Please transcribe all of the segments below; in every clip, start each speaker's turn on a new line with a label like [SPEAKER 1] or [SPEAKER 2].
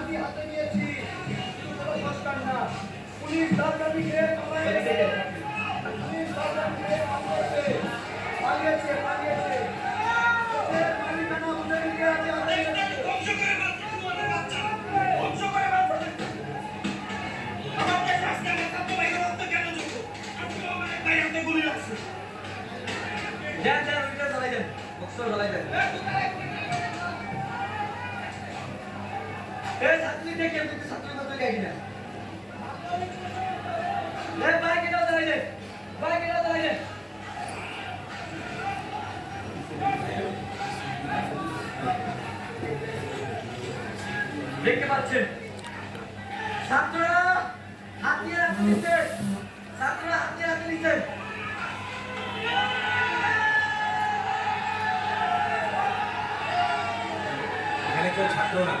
[SPEAKER 1] লাঠি হাতে নিয়েছি। পুলিশ তার গাড়ি ঘিরে
[SPEAKER 2] পালাইছে
[SPEAKER 1] পুলিশ তার গাড়ি ঘিরে পালাইছে পালিয়েছে। পালিয়েছে
[SPEAKER 2] Yeah, yeah, we just like it. Boxer like it. এই ছাত্রী দেখে তুই ছাত্রী তো তুই গাইবি না। এই বাইক এটা চালাই দে দেখতে পাচ্ছেন? ছাত্ররা হাতিয়ে হাতে নিচ্ছে। ছাত্ররা হাতিয়ে হাতে নিচ্ছে।
[SPEAKER 3] এখানে কেউ ছাত্র না।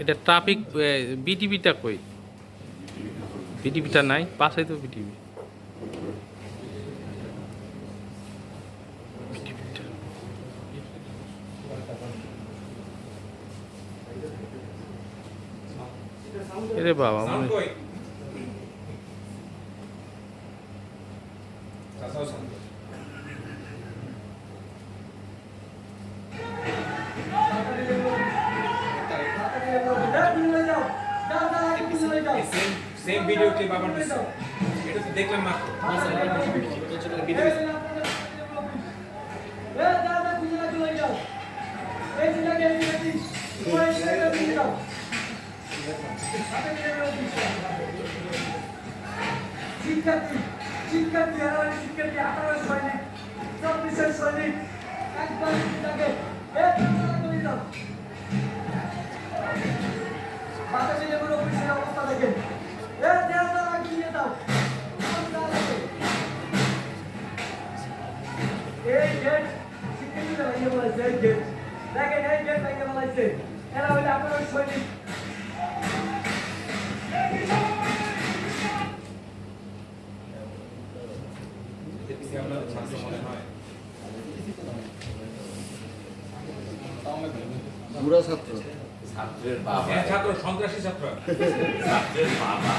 [SPEAKER 4] এটা ট্রাফিক বিটিভিটা কই? বিটিভিটা নাই পাশে তো বিটিভি। এরে বাবা মনে
[SPEAKER 3] কই? সেম ভিডিও ক্লিপ আবার দিচ্ছে এটা তো দেখলাম মাত্র।
[SPEAKER 2] শিক্ষার্থী শিক্ষার্থী শিক্ষার্থী, আঠারো সৈনিক চব্বিশের সৈনিক একবার তাকে এই গেট লাগিয়ে বলেছে এই গেট দেখেন এই গেট লাগিয়ে বলেছে এরা হইলে আপনার সৈনিক
[SPEAKER 3] দেখছি ছাত্র। মনে হয় ছাত্রের বাবা। হ্যাঁ ছাত্র সন্ত্রাসী ছাত্র। ছাত্রের
[SPEAKER 4] বাবা।